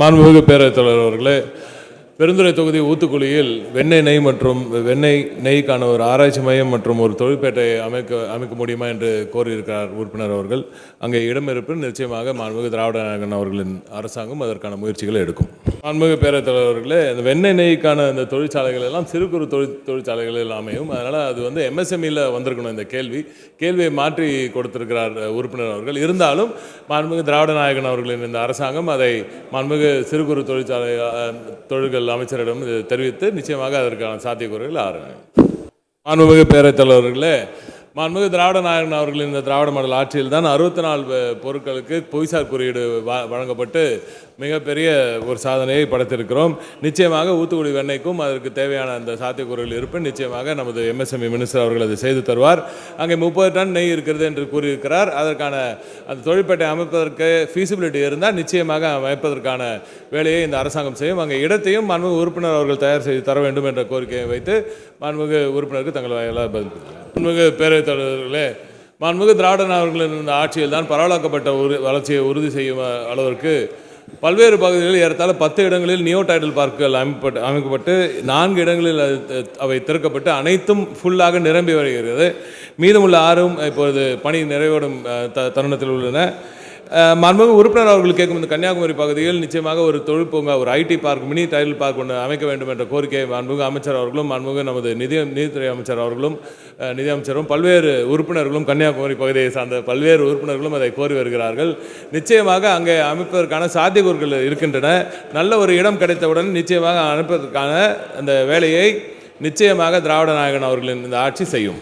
மாண்புமிகு பேரவைத் தலைவர் அவர்களே பெருந்துறை தொகுதி ஊத்துக்குழியில் வெண்ணெய் நெய் மற்றும் வெண்ணெய் நெய்க்கான ஒரு ஆராய்ச்சி மையம் மற்றும் ஒரு தொழிற்பேட்டையை அமைக்க அமைக்க முடியுமா என்று கோரியிருக்கிறார் உறுப்பினர் அவர்கள். அங்கே இடம் நிச்சயமாக மாண்புமிகு திராவிட நாயகன் அவர்களின் அரசாங்கம் அதற்கான முயற்சிகளை எடுக்கும். மாண்புமிகு பேரத்தலைவர்களே இந்த வெண்ணெய் நெய்க்கான இந்த தொழிற்சாலைகள் எல்லாம் சிறு குறு தொழில் தொழிற்சாலைகள் அமையும். அதனால் அது வந்து எம்எஸ்எம்இயில் வந்திருக்கணும் இந்த கேள்வி. கேள்வியை மாற்றி கொடுத்திருக்கிறார் உறுப்பினர் அவர்கள். இருந்தாலும் மாண்புமிகு திராவிட நாயகன் அவர்களின் இந்த அரசாங்கம் அதை மாண்புமிகு சிறு குறு தொழிற்சாலை தொழில்கள் அமைச்சரிடம் இது தெரிவித்து நிச்சயமாக அதற்கான சாத்தியக்கூறுகள் ஆராயும். மாண்புமிகு பேரத்தலைவர்களே மாண்புமிகு திராவிட நாயகன் அவர்களின் இந்த திராவிட மாடல் ஆட்சியில் தான் அறுபத்தி நாலு பொருட்களுக்கு புவிசார் குறியீடு வ- வழங்கப்பட்டு மிகப்பெரிய ஒரு சாதனையை படைத்திருக்கிறோம். நிச்சயமாக ஊத்துக்குடி வெண்ணைக்கும் அதற்கு தேவையான அந்த சாத்தியக்கூறுகள் இருப்பின் நிச்சயமாக நமது எம்எஸ்எம்இ மினிஸ்டர் அவர்கள் அதை செய்து தருவார். அங்கே முப்பது டன் நெய் இருக்கிறது என்று கூறியிருக்கிறார். அதற்கான அந்த தொழிற்பேட்டை அமைப்பதற்கு ஃபீசிபிலிட்டி இருந்தால் நிச்சயமாக அமைப்பதற்கான வேலையை இந்த அரசாங்கம் செய்யும். அங்கே இடத்தையும் மாண்புமிகு உறுப்பினர் அவர்கள் தயார் செய்து தர வேண்டும் என்ற கோரிக்கையை வைத்து மாண்புமிகு உறுப்பினருக்கு தங்கள் வாயிலாக பதில் மாண்புமிகு பேரவைத் தலைவர்களே மாண்புமிகு திராவிடன் அவர்களின் இருந்த ஆட்சியில் தான் பரவலாக்கப்பட்ட ஒரு வளர்ச்சியை உறுதி செய்யும் அளவிற்கு பல்வேறு பகுதிகளில் ஏறத்தாழ பத்து இடங்களில் நியோ டைடல் பார்க்குகள் அமைப்பட்டு அமைக்கப்பட்டு நான்கு இடங்களில் அவை திறக்கப்பட்டு அனைத்தும் ஃபுல்லாக நிரம்பி வருகிறது. மீதமுள்ள ஆறும் இப்பொழுது பணி நிறைவேடும் த தருணத்தில் உள்ளன. அஹ், உறுப்பினர் அவர்கள் கேட்கும் இந்த கன்னியாகுமரி பகுதியில் நிச்சயமாக ஒரு தொழிற்பூங்கா ஒரு ஐடி பார்க் மினி தையல் பார்க் ஒன்று அமைக்க வேண்டும் என்ற கோரிக்கையை மன்முக அமைச்சர் அவர்களும் மன்முக நமது நிதி நிதித்துறை அமைச்சர் அவர்களும் நிதியமைச்சரும் நிதி பல்வேறு உறுப்பினர்களும் கன்னியாகுமரி பகுதியை சார்ந்த பல்வேறு உறுப்பினர்களும் அதை கோரி வருகிறார்கள். நிச்சயமாக அங்கே அமைப்பதற்கான சாத்தியக்கூறுகள் இருக்கின்றன. நல்ல ஒரு இடம் கிடைத்தவுடன் நிச்சயமாக அமைப்பதற்கான அந்த வேலையை நிச்சயமாக திராவிட நாயகன் அவர்களின் இந்த ஆட்சி செய்யும்.